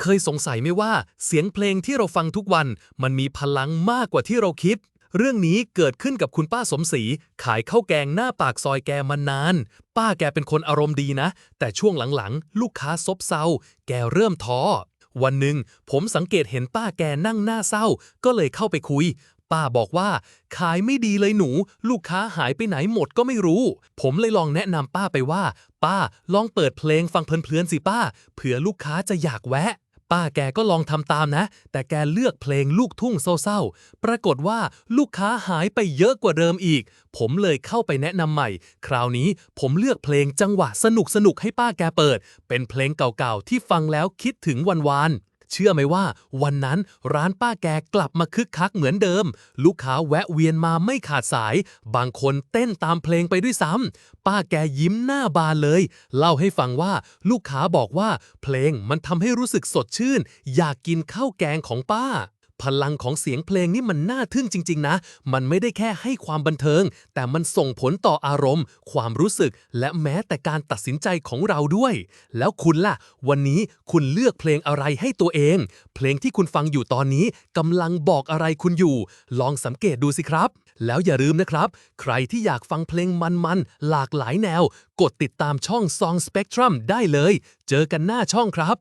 เคยสงสัยไหมว่าเสียงเพลงที่เราฟังทุกวัน มันมีพลังมากกว่าที่เราคิด เรื่องนี้เกิดขึ้นกับคุณป้าสมศรีขายข้าวแกงหน้าปากซอยแกมานาน ป้าแกเป็นคนอารมณ์ดีนะ แต่ช่วงหลังๆ ลูกค้าซบเซาแกเริ่มท้อ วันหนึ่งผมสังเกตเห็นป้าแกนั่งหน้าเศร้า ก็เลยเข้าไปคุย ป้าบอกว่า ขายไม่ดีเลยหนู ลูกค้าหายไปไหนหมดก็ไม่รู้ ผมเลยลองแนะนำป้าไปว่า ป้าลองเปิดเพลงฟังเพลินๆสิป้าเผื่อลูกค้าจะอยากแวะ ป้าแกก็ลองทำตามนะ แต่แกเลือกเพลงลูกทุ่งเศร้าๆ ปรากฏว่าลูกค้าหายไปเยอะกว่าเดิมอีก ผมเลยเข้าไปแนะนำใหม่ คราวนี้ผมเลือกเพลงจังหวะสนุกๆให้ป้าแกเปิด เป็นเพลงเก่าๆที่ฟังแล้วคิดถึงวันวานๆ เชื่อไหมว่า วันนั้นร้านป้าแกกลับมาคึกคักเหมือนเดิม ลูกค้าแวะเวียนมาไม่ขาดสาย บางคนเต้นตามเพลงไปด้วยซ้ำป้าแกยิ้มหน้าบานเลย เล่าให้ฟังว่าลูกค้าบอกว่า เพลงมันทำให้รู้สึกสดชื่น อยากกินข้าวแกงของป้า พลังของเสียงเพลงนี่มันน่าทึ่งจริง ๆ นะ มันไม่ได้แค่ให้ความบันเทิง แต่มันส่งผลต่ออารมณ์ ความรู้สึก และแม้แต่การตัดสินใจของเราด้วย แล้วคุณล่ะ วันนี้คุณเลือกเพลงอะไรให้ตัวเอง เพลงที่คุณฟังอยู่ตอนนี้กำลังบอกอะไรคุณอยู่ ลองสังเกตดูสิครับ แล้วอย่าลืมนะครับ ใครที่อยากฟังเพลงมันๆหลากหลายแนว กดติดตามช่อง Song Spectrum ได้เลย เจอกันหน้าช่องครับ